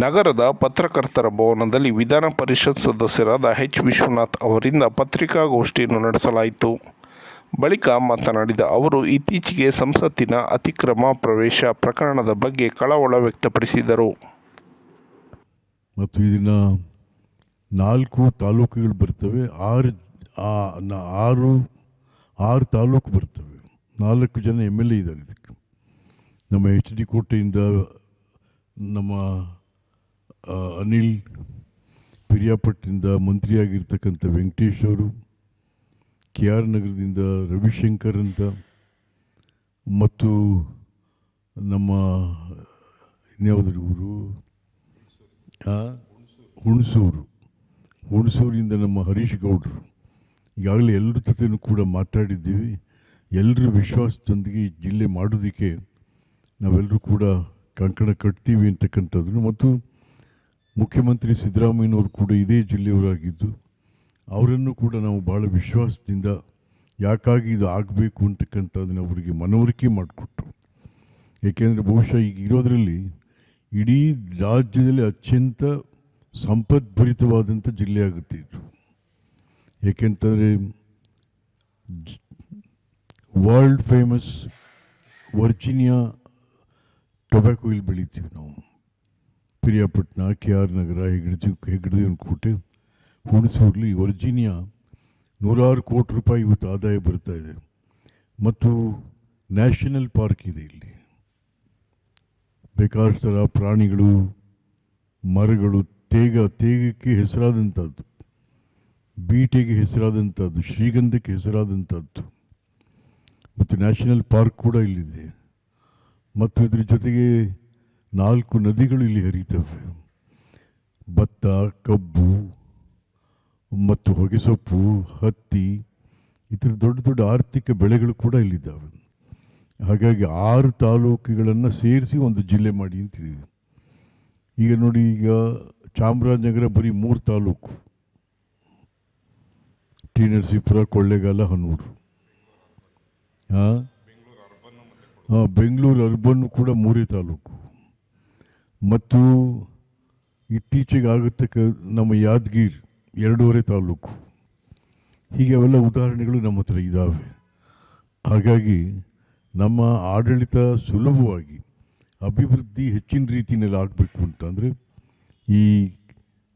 ನಗರದ ಪತ್ರಕರ್ತರ ಭವನದಲ್ಲಿ ವಿಧಾನ ಪರಿಷತ್ ಸದಸ್ಯರಾದ ಎಚ್. ವಿಶ್ವನಾಥ್ ಅವರಿಂದ ಪತ್ರಿಕಾಗೋಷ್ಠಿಯನ್ನು ನಡೆಸಲಾಯಿತು. ಬಳಿಕ ಮಾತನಾಡಿದ ಅವರು, ಇತ್ತೀಚೆಗೆ ಸಂಸತ್ತಿನ ಅತಿಕ್ರಮ ಪ್ರವೇಶ ಪ್ರಕರಣದ ಬಗ್ಗೆ ಕಳವಳ ವ್ಯಕ್ತಪಡಿಸಿದರು. ಮತ್ತು ಇದನ್ನು ನಾಲ್ಕು ತಾಲೂಕುಗಳು ಬರ್ತವೆ. ಆರು ಆರು ಆರು ತಾಲೂಕು ಬರ್ತವೆ. ನಾಲ್ಕು ಜನ ಎಂ ಎಲ್ ಎ ಇದ್ದಾರೆ ಇದಕ್ಕೆ. ನಮ್ಮ ಎಚ್. ಡಿ ಕೋಟೆಯಿಂದ ನಮ್ಮ ಅನಿಲ್ ಪಿರಿಯಾಪಟ್ಟಿನಿಂದ ಮಂತ್ರಿಯಾಗಿರ್ತಕ್ಕಂಥ ವೆಂಕಟೇಶ್ ಅವರು ಕೆ ಆರ್ ನಗರದಿಂದ ರವಿಶಂಕರ್ ಅಂತ, ಮತ್ತು ನಮ್ಮ ಇನ್ಯಾವುದ್ರ ಊರು? ಹುಣಸೂರು. ಹುಣಸೂರಿಂದ ನಮ್ಮ ಹರೀಶ್ ಗೌಡರು. ಈಗಾಗಲೇ ಎಲ್ಲರ ಜೊತೆನೂ ಕೂಡ ಮಾತಾಡಿದ್ದೀವಿ. ಎಲ್ಲರ ವಿಶ್ವಾಸದೊಂದಿಗೆ ಜಿಲ್ಲೆ ಮಾಡೋದಕ್ಕೆ ನಾವೆಲ್ಲರೂ ಕೂಡ ಕಂಕಣ ಕಟ್ತೀವಿ ಅಂತಕ್ಕಂಥದ್ದನ್ನು. ಮತ್ತು ಮುಖ್ಯಮಂತ್ರಿ ಸಿದ್ದರಾಮಯ್ಯನವರು ಕೂಡ ಇದೇ ಜಿಲ್ಲೆಯವರಾಗಿದ್ದು, ಅವರನ್ನು ಕೂಡ ನಾವು ಭಾಳ ವಿಶ್ವಾಸದಿಂದ ಯಾಕಾಗಿ ಇದು ಆಗಬೇಕು ಅಂತಕ್ಕಂಥದ್ದನ್ನು ಅವರಿಗೆ ಮನವರಿಕೆ ಮಾಡಿಕೊಟ್ರು. ಏಕೆಂದರೆ ಬಹುಶಃ ಈಗ ಇರೋದರಲ್ಲಿ ಇಡೀ ರಾಜ್ಯದಲ್ಲಿ ಅತ್ಯಂತ ಸಂಪದ್ಭರಿತವಾದಂಥ ಜಿಲ್ಲೆ ಆಗುತ್ತೆ ಇದು. ಏಕೆಂತಂದರೆ ವರ್ಲ್ಡ್ ಫೇಮಸ್ ವರ್ಜಿನಿಯಾ ಟೊಬ್ಯಾಕೋ ಇಲ್ಲಿ ಬೆಳಿತೀವಿ ನಾವು. ಪಿರಿಯಾಪಟ್ಟಣ ಕೆ ಆರ್ ನಗರ ಹೆಗ್ಗಡಜಿ ಒಂದು ಕೋಟೆ ಹುಣಸೂರ್ಲಿ, ವರ್ಜೀನಿಯಾ ನೂರಾರು ಕೋಟಿ ರೂಪಾಯಿ ಇವತ್ತು ಆದಾಯ ಬರ್ತಾ ಇದೆ. ಮತ್ತು ನ್ಯಾಷನಲ್ ಪಾರ್ಕ್ ಇದೆ ಇಲ್ಲಿ. ಬೇಕಾದಷ್ಟು ಥರ ಪ್ರಾಣಿಗಳು, ಮರಗಳು, ತೇಗ, ತೇಗಕ್ಕೆ ಹೆಸರಾದಂಥದ್ದು, ಬೀಟೆಗೆ ಹೆಸರಾದಂಥದ್ದು, ಶ್ರೀಗಂಧಕ್ಕೆ ಹೆಸರಾದಂಥದ್ದು. ಮತ್ತು ನ್ಯಾಷನಲ್ ಪಾರ್ಕ್ ಕೂಡ ಇಲ್ಲಿದೆ. ಮತ್ತು ಇದ್ರ ಜೊತೆಗೆ ನಾಲ್ಕು ನದಿಗಳು ಇಲ್ಲಿ ಹರಿತವೆ. ಭತ್ತ, ಕಬ್ಬು, ಮತ್ತು ಹೊಗೆಸೊಪ್ಪು, ಹತ್ತಿ ಇತರ ದೊಡ್ಡ ದೊಡ್ಡ ಆರ್ಥಿಕ ಬೆಳೆಗಳು ಕೂಡ ಇಲ್ಲಿದ್ದಾವೆ. ಹಾಗಾಗಿ ಆರು ತಾಲೂಕುಗಳನ್ನು ಸೇರಿಸಿ ಒಂದು ಜಿಲ್ಲೆ ಮಾಡಿ ಅಂತಿದ್ದೀವಿ. ಈಗ ನೋಡಿ, ಈಗ ಚಾಮರಾಜನಗರ ಬರೀ ಮೂರು ತಾಲೂಕು. ಟಿ ನರಸೀಪುರ, ಕೊಳ್ಳೇಗಾಲ, ಹನೂರು. ಹಾಂ ಬೆಂಗಳೂರು ಅರ್ಬನ್ ಕೂಡ ಮೂರೇ ತಾಲೂಕು. ಮತ್ತು ಇತ್ತೀಚೆಗೆ ಆಗತಕ್ಕ ನಮ್ಮ ಯಾದಗಿರ್ ಎರಡೂವರೆ ತಾಲೂಕು. ಹೀಗೆ ಅವೆಲ್ಲ ಉದಾಹರಣೆಗಳು ನಮ್ಮ ಹತ್ರ ಇದ್ದಾವೆ ಹಾಗಾಗಿ ನಮ್ಮ ಆಡಳಿತ ಸುಲಭವಾಗಿ ಅಭಿವೃದ್ಧಿ ಹೆಚ್ಚಿನ ರೀತಿಯಲ್ಲಿ ಆಗಬೇಕು ಅಂತಂದರೆ ಈ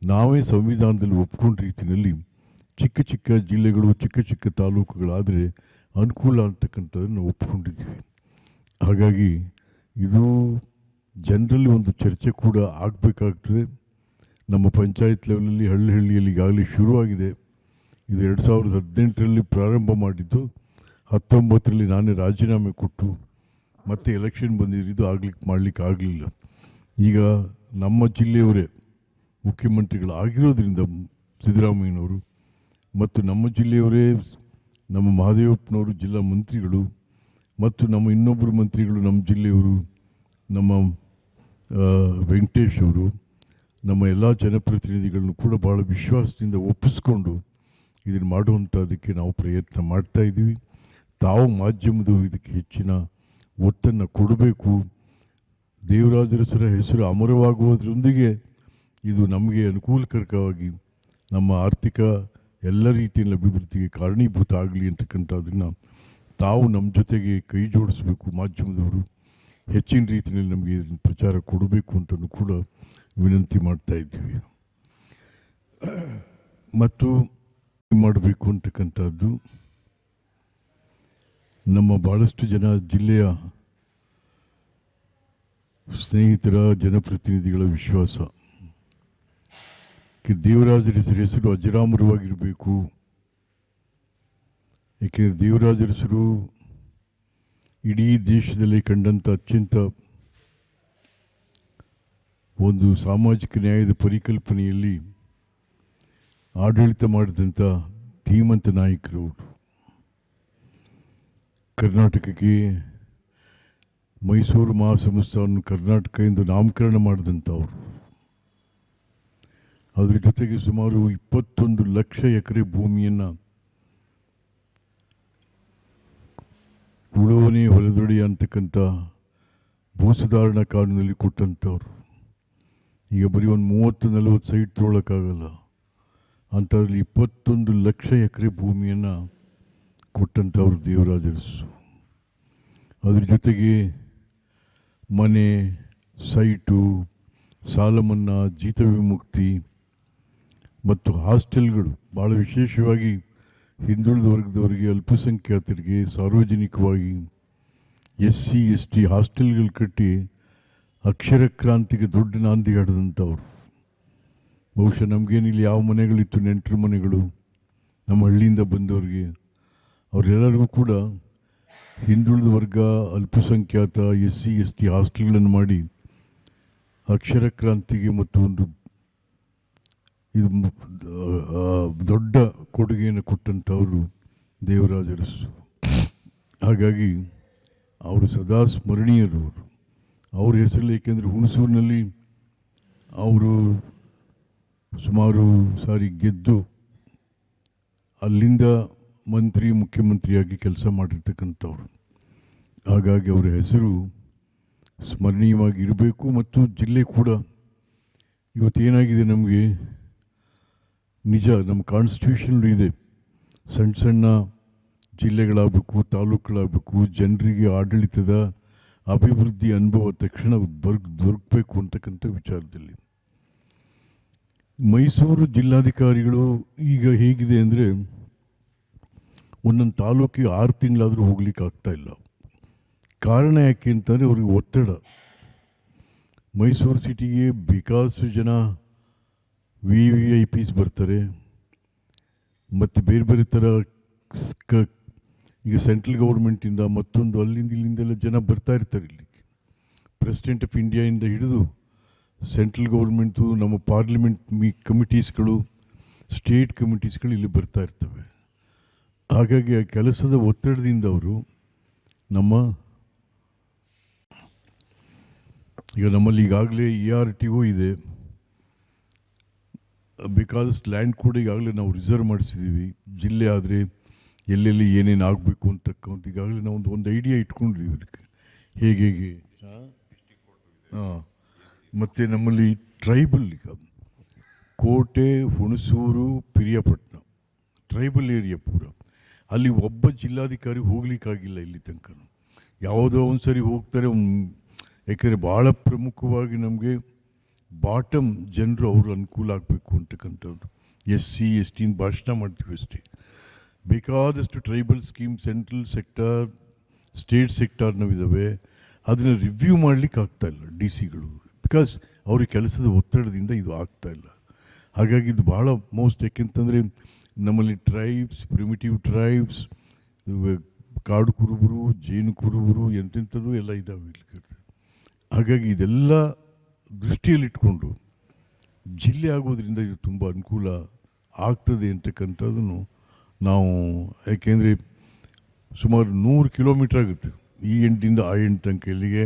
ನಾವೇ ಸಂವಿಧಾನದಲ್ಲಿ ಒಪ್ಕೊಂಡ ರೀತಿಯಲ್ಲಿ ಚಿಕ್ಕ ಚಿಕ್ಕ ಜಿಲ್ಲೆಗಳು, ಚಿಕ್ಕ ಚಿಕ್ಕ ತಾಲೂಕುಗಳಾದರೆ ಅನುಕೂಲ ಅಂತಕ್ಕಂಥದ್ದನ್ನು ಒಪ್ಕೊಂಡಿದ್ದೀವಿ. ಹಾಗಾಗಿ ಇದು ಜನರಲ್ಲಿ ಒಂದು ಚರ್ಚೆ ಕೂಡ ಆಗಬೇಕಾಗ್ತದೆ. ನಮ್ಮ ಪಂಚಾಯತ್ ಲೆವೆಲಲ್ಲಿ ಹಳ್ಳಿ ಹಳ್ಳಿಯಲ್ಲಿ ಈಗಾಗಲೇ ಶುರುವಾಗಿದೆ. ಇದು ಎರಡು ಸಾವಿರದ ಹದಿನೆಂಟರಲ್ಲಿ ಪ್ರಾರಂಭ ಮಾಡಿದ್ದು, ಹತ್ತೊಂಬತ್ತರಲ್ಲಿ ನಾನೇ ರಾಜೀನಾಮೆ ಕೊಟ್ಟು ಮತ್ತೆ ಎಲೆಕ್ಷನ್ ಬಂದಿದ್ದು ಆಗ್ಲಿಕ್ಕೆ ಮಾಡಲಿಕ್ಕೆ ಆಗಲಿಲ್ಲ. ಈಗ ನಮ್ಮ ಜಿಲ್ಲೆಯವರೇ ಮುಖ್ಯಮಂತ್ರಿಗಳು ಆಗಿರೋದ್ರಿಂದ ಸಿದ್ದರಾಮಯ್ಯನವರು ಮತ್ತು ನಮ್ಮ ಜಿಲ್ಲೆಯವರೇ ನಮ್ಮ ಮಹಾದೇವಪ್ಪನವರು ಜಿಲ್ಲಾ ಮಂತ್ರಿಗಳು ಮತ್ತು ನಮ್ಮ ಇನ್ನೊಬ್ಬರು ಮಂತ್ರಿಗಳು ನಮ್ಮ ಜಿಲ್ಲೆಯವರು ನಮ್ಮ ವೆಂಕಟೇಶ್ ಅವರು ನಮ್ಮ ಎಲ್ಲ ಜನಪ್ರತಿನಿಧಿಗಳನ್ನು ಕೂಡ ಭಾಳ ವಿಶ್ವಾಸದಿಂದ ಒಪ್ಪಿಸ್ಕೊಂಡು ಇದನ್ನು ಮಾಡುವಂಥದಕ್ಕೆ ನಾವು ಪ್ರಯತ್ನ ಮಾಡ್ತಾ ಇದ್ದೀವಿ. ತಾವು ಮಾಧ್ಯಮದವರು ಇದಕ್ಕೆ ಹೆಚ್ಚಿನ ಒತ್ತನ್ನು ಕೊಡಬೇಕು. ದೇವರಾಜರಸರ ಹೆಸರು ಅಮರವಾಗುವುದರೊಂದಿಗೆ ಇದು ನಮಗೆ ಅನುಕೂಲಕರವಾಗಿ ನಮ್ಮ ಆರ್ಥಿಕ ಎಲ್ಲ ರೀತಿಯಲ್ಲಿ ಅಭಿವೃದ್ಧಿಗೆ ಕಾರಣೀಭೂತ ಆಗಲಿ ಅಂತಕ್ಕಂಥದ್ದನ್ನು ತಾವು ನಮ್ಮ ಜೊತೆಗೆ ಕೈ ಜೋಡಿಸಬೇಕು ಮಾಧ್ಯಮದವರು. ಹೆಚ್ಚಿನ ರೀತಿಯಲ್ಲಿ ನಮಗೆ ಪ್ರಚಾರ ಕೊಡಬೇಕು ಅಂತಲೂ ಕೂಡ ವಿನಂತಿ ಮಾಡ್ತಾ ಇದ್ದೀವಿ. ಮತ್ತು ಮಾಡಬೇಕು ಅಂತಕ್ಕಂಥದ್ದು ನಮ್ಮ ಭಾಳಷ್ಟು ಜನ ಜಿಲ್ಲೆಯ ಸ್ನೇಹಿತರ ಜನಪ್ರತಿನಿಧಿಗಳ ವಿಶ್ವಾಸ. ದೇವರಾಜರ ಹೆಸರು ಅಜರಾಮರವಾಗಿರಬೇಕು. ಏಕೆಂದರೆ ದೇವರಾಜರ ಹೆಸರು ಇಡೀ ದೇಶದಲ್ಲಿ ಕಂಡಂಥ ಅತ್ಯಂತ ಒಂದು ಸಾಮಾಜಿಕ ನ್ಯಾಯದ ಪರಿಕಲ್ಪನೆಯಲ್ಲಿ ಆಡಳಿತ ಮಾಡಿದಂಥ ಧೀಮಂತ ನಾಯಕರು ಕರ್ನಾಟಕಕ್ಕೆ ಮೈಸೂರು ಮಹಾಸಂಸ್ಥಾನವನ್ನು ಕರ್ನಾಟಕ ಎಂದು ನಾಮಕರಣ ಮಾಡಿದಂಥವ್ರು ಅದರ ಜೊತೆಗೆ ಸುಮಾರು ಇಪ್ಪತ್ತೊಂದು ಲಕ್ಷ ಎಕರೆ ಭೂಮಿಯನ್ನು ಉಳುವನೆ ಹೊಲದೊಡಿ ಅಂತಕ್ಕಂಥ ಭೂ ಸುಧಾರಣಾ ಕಾನೂನಲ್ಲಿ ಕೊಟ್ಟಂಥವ್ರು. ಈಗ ಬರೀ ಒಂದು ಮೂವತ್ತು ನಲವತ್ತು ಸೈಟ್ ತೊಗೊಳಕ್ಕಾಗಲ್ಲ. ಅಂಥದ್ರಲ್ಲಿ ಇಪ್ಪತ್ತೊಂದು ಲಕ್ಷ ಎಕರೆ ಭೂಮಿಯನ್ನು ಕೊಟ್ಟಂಥವ್ರು ದೇವರಾಜರಸು ಅದ್ರ ಜೊತೆಗೆ ಮನೆ, ಸೈಟು ಸಾಲ ಮನ್ನಾ ಜೀತ ವಿಮುಕ್ತಿ ಮತ್ತು ಹಾಸ್ಟೆಲ್ಗಳು ಭಾಳ ವಿಶೇಷವಾಗಿ ಹಿಂದುಳಿದ ವರ್ಗದವರಿಗೆ ಅಲ್ಪಸಂಖ್ಯಾತರಿಗೆ ಸಾರ್ವಜನಿಕವಾಗಿ ಎಸ್ ಸಿ ಎಸ್ ಟಿ ಹಾಸ್ಟೆಲ್ಗಳು ಕಟ್ಟಿ ಅಕ್ಷರ ಕ್ರಾಂತಿಗೆ ದೊಡ್ಡ ನಾಂದಿ ಹಾಡಿದಂಥವ್ರು. ಬಹುಶಃ ನಮಗೇನಿಲ್ಲ ಯಾವ ಮನೆಗಳಿತ್ತು, ನೆಂಟರ ಮನೆಗಳು, ನಮ್ಮ ಹಳ್ಳಿಯಿಂದ ಬಂದವರಿಗೆ. ಅವರೆಲ್ಲರಿಗೂ ಕೂಡ ಹಿಂದುಳಿದ ವರ್ಗ, ಅಲ್ಪಸಂಖ್ಯಾತ ಎಸ್ ಸಿ ಎಸ್ ಟಿ ಹಾಸ್ಟೆಲ್ಗಳನ್ನು ಮಾಡಿ ಅಕ್ಷರ ಕ್ರಾಂತಿಗೆ ಮತ್ತು ಒಂದು ಇದು ದೊಡ್ಡ ಕೊಡುಗೆಯನ್ನು ಕೊಟ್ಟಂಥವರು ದೇವರಾಜರು. ಹಾಗಾಗಿ ಅವರು ಸದಾ ಸ್ಮರಣೀಯರು ಅವರು. ಅವ್ರ ಹೆಸರಲ್ಲಿ ಏಕೆಂದರೆ ಹುಣಸೂರಿನಲ್ಲಿ ಅವರು ಸುಮಾರು ಸಾರಿ ಗೆದ್ದು ಅಲ್ಲಿಂದ ಮಂತ್ರಿ, ಮುಖ್ಯಮಂತ್ರಿಯಾಗಿ ಕೆಲಸ ಮಾಡಿರ್ತಕ್ಕಂಥವ್ರು. ಹಾಗಾಗಿ ಅವರ ಹೆಸರು ಸ್ಮರಣೀಯವಾಗಿ ಇರಬೇಕು ಮತ್ತು ಜಿಲ್ಲೆ ಕೂಡ ಇವತ್ತೇನಾಗಿದೆ ನಮಗೆ? ನಿಜ, ನಮ್ಮ ಕಾನ್ಸ್ಟಿಟ್ಯೂಷನ್ ಇದೆ. ಸಣ್ಣ ಸಣ್ಣ ಜಿಲ್ಲೆಗಳಾಗಬೇಕು, ತಾಲೂಕುಗಳಾಗಬೇಕು, ಜನರಿಗೆ ಆಡಳಿತದ ಅಭಿವೃದ್ಧಿ ಅನುಭವ ತಕ್ಷಣ ಬರ್ಗ್ ದೊರಕಬೇಕು ಅಂತಕ್ಕಂಥ ವಿಚಾರದಲ್ಲಿ. ಮೈಸೂರು ಜಿಲ್ಲಾಧಿಕಾರಿಗಳು ಈಗ ಹೇಗಿದೆ ಅಂದರೆ, ಒಂದೊಂದು ತಾಲೂಕಿಗೆ ಆರು ತಿಂಗಳಾದರೂ ಹೋಗ್ಲಿಕ್ಕೆ ಆಗ್ತಾ ಇಲ್ಲ. ಕಾರಣ ಯಾಕೆ ಅಂತಂದರೆ, ಅವ್ರಿಗೆ ಒತ್ತಡ. ಮೈಸೂರು ಸಿಟಿಗೆ ಬೇಕಾದಷ್ಟು ಜನ ವಿ ವಿ ಐ ಪಿಸ್ ಬರ್ತಾರೆ. ಮತ್ತು ಬೇರೆ ಬೇರೆ ಥರ ಕ ಈಗ ಸೆಂಟ್ರಲ್ ಗೌರ್ಮೆಂಟಿಂದ ಮತ್ತೊಂದು ಅಲ್ಲಿಂದ ಇಲ್ಲಿಂದೆಲ್ಲ ಜನ ಬರ್ತಾ ಇರ್ತಾರೆ ಇಲ್ಲಿಗೆ. ಪ್ರೆಸಿಡೆಂಟ್ ಆಫ್ ಇಂಡಿಯಾಯಿಂದ ಹಿಡಿದು ಸೆಂಟ್ರಲ್ ಗೌರ್ಮೆಂಟು ನಮ್ಮ ಪಾರ್ಲಿಮೆಂಟ್ ಮೀ ಕಮಿಟೀಸ್ಗಳು ಸ್ಟೇಟ್ ಕಮಿಟೀಸ್ಗಳು ಇಲ್ಲಿ ಬರ್ತಾ ಇರ್ತವೆ. ಹಾಗಾಗಿ ಆ ಕೆಲಸದ ಒತ್ತಡದಿಂದ ಅವರು ನಮ್ಮ ಈಗ ನಮ್ಮಲ್ಲಿ ಈಗಾಗಲೇ ಇ ಆರ್ ಟಿ ಓ ಇದೆ. ಬೇಕಾದಷ್ಟು ಲ್ಯಾಂಡ್ ಕೂಡ ಈಗಾಗಲೇ ನಾವು ರಿಸರ್ವ್ ಮಾಡಿಸಿದ್ದೀವಿ ಜಿಲ್ಲೆ ಆದರೆ ಎಲ್ಲೆಲ್ಲಿ ಏನೇನು ಆಗಬೇಕು ಅಂತಕ್ಕಂಥ ಈಗಾಗಲೇ ನಾವು ಒಂದು ಒಂದು ಐಡಿಯಾ ಇಟ್ಕೊಂಡಿದ್ದೀವಿ ಅದಕ್ಕೆ. ಹೇಗೆ ಹೇಗೆ? ಹಾಂ. ಮತ್ತು ನಮ್ಮಲ್ಲಿ ಟ್ರೈಬಲ್ ಈಗ ಕೋಟೆ, ಹುಣಸೂರು, ಪಿರಿಯಾಪಟ್ಟಣ ಟ್ರೈಬಲ್ ಏರಿಯಾ ಪೂರ. ಅಲ್ಲಿ ಒಬ್ಬ ಜಿಲ್ಲಾಧಿಕಾರಿ ಹೋಗ್ಲಿಕ್ಕಾಗಿಲ್ಲ ಇಲ್ಲಿ ತನಕ ಯಾವುದೋ ಒಂದು ಸರಿ ಹೋಗ್ತಾರೆ ಯಾಕೆಂದರೆ ಭಾಳ ಪ್ರಮುಖವಾಗಿ ನಮಗೆ ಬಾಟಮ್ ಜನರು ಅವರು ಅನುಕೂಲ ಆಗಬೇಕು ಅಂತಕ್ಕಂಥದ್ದು ಎಸ್ ಸಿ, ಎಸ್ ಟಿನ ಭಾಷಣ ಮಾಡ್ತೀವಿ ಅಷ್ಟೇ. ಬೇಕಾದಷ್ಟು tribal scheme central sector state ಸೆಕ್ಟಾರ್ನವಿದ್ದಾವೆ ಅದನ್ನು ರಿವ್ಯೂ ಮಾಡಲಿಕ್ಕೆ ಆಗ್ತಾಯಿಲ್ಲ ಡಿ ಸಿಗಳು. ಬಿಕಾಸ್ ಅವ್ರ ಕೆಲಸದ ಒತ್ತಡದಿಂದ ಇದು ಆಗ್ತಾಯಿಲ್ಲ ಹಾಗಾಗಿ ಇದು ಭಾಳ ಮೋಸ್ಟ್ ಯಾಕೆಂತಂದರೆ ನಮ್ಮಲ್ಲಿ ಟ್ರೈಬ್ಸ್ ಪ್ರಿಮಿಟಿವ್ ಟ್ರೈಬ್ಸ್ ಕಾಡು ಕುರುಬರು, ಜೇನು ಕುರುಬರು ಎಂತೆಂಥದ್ದು ಎಲ್ಲ ಇದ್ದಾವೆ. ಹಾಗಾಗಿ ಇದೆಲ್ಲ ದೃಷ್ಟಿಯಲ್ಲಿಟ್ಕೊಂಡು ಜಿಲ್ಲೆ ಆಗೋದ್ರಿಂದ ಇದು ತುಂಬ ಅನುಕೂಲ ಆಗ್ತದೆ ಅಂತಕ್ಕಂಥದ್ದನ್ನು ನಾವು, ಯಾಕೆಂದರೆ ಸುಮಾರು ನೂರು ಕಿಲೋಮೀಟ್ರ್ ಆಗುತ್ತೆ ಈ ಎಂಟಿಂದ ಆ ಎಂಟು ತನಕ ಇಲ್ಲಿಗೆ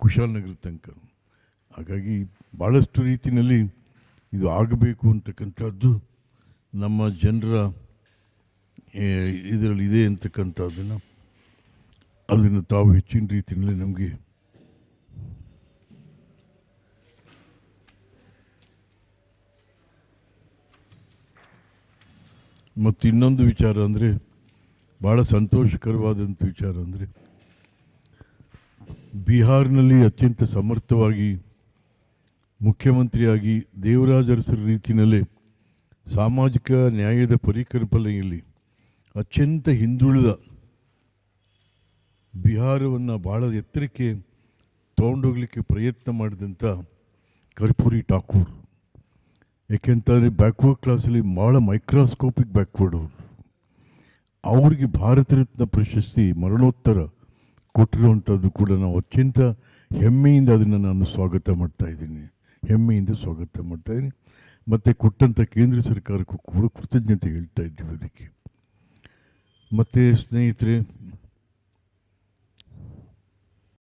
ಕುಶಾಲನಗರ ತನಕ ಹಾಗಾಗಿ ಭಾಳಷ್ಟು ರೀತಿಯಲ್ಲಿ ಇದು ಆಗಬೇಕು ಅಂತಕ್ಕಂಥದ್ದು ನಮ್ಮ ಜನರ ಇದರಲ್ಲಿ ಇದೆ ಅಂತಕ್ಕಂಥದ್ದನ್ನು ಅದನ್ನು ತಾವು ಹೆಚ್ಚಿನ ರೀತಿಯಲ್ಲಿ ನಮಗೆ ಮತ್ತು ಇನ್ನೊಂದು ವಿಚಾರ ಅಂದರೆ ಭಾಳ ಸಂತೋಷಕರವಾದಂಥ ವಿಚಾರ ಅಂದರೆ ಬಿಹಾರ್ನಲ್ಲಿ ಅತ್ಯಂತ ಸಮರ್ಥವಾಗಿ ಮುಖ್ಯಮಂತ್ರಿಯಾಗಿ ದೇವರಾಜರಸರ ರೀತಿಯಲ್ಲೇ ಸಾಮಾಜಿಕ ನ್ಯಾಯದ ಪರಿಕಲ್ಪನೆಯಲ್ಲಿ ಅತ್ಯಂತ ಹಿಂದುಳಿದ ಬಿಹಾರವನ್ನು ಭಾಳ ಎತ್ತರಕ್ಕೆ ತೊಗೊಂಡೋಗ್ಲಿಕ್ಕೆ ಪ್ರಯತ್ನ ಮಾಡಿದಂಥ ಕರ್ಪೂರಿ ಠಾಕೂರ್. ಯಾಕೆಂತಂದರೆ ಬ್ಯಾಕ್ವರ್ಡ್ ಕ್ಲಾಸಲ್ಲಿ ಭಾಳ ಮೈಕ್ರೋಸ್ಕೋಪಿಕ್ ಬ್ಯಾಕ್ವರ್ಡ್ ಅವರು. ಅವರಿಗೆ ಭಾರತ ರತ್ನ ಪ್ರಶಸ್ತಿ ಮರಣೋತ್ತರ ಕೊಟ್ಟಿರುವಂಥದ್ದು ಕೂಡ ನಾವು ಅತ್ಯಂತ ಹೆಮ್ಮೆಯಿಂದ ಅದನ್ನು ನಾನು ಸ್ವಾಗತ ಮಾಡ್ತಾಯಿದ್ದೀನಿ ಹೆಮ್ಮೆಯಿಂದ ಸ್ವಾಗತ ಮಾಡ್ತಾಯಿದ್ದೀನಿ ಮತ್ತು ಕೊಟ್ಟಂಥ ಕೇಂದ್ರ ಸರ್ಕಾರಕ್ಕೂ ಕೂಡ ಕೃತಜ್ಞತೆ ಹೇಳ್ತಾ ಇದ್ದೀವಿ ಅದಕ್ಕೆ. ಮತ್ತು ಸ್ನೇಹಿತರೆ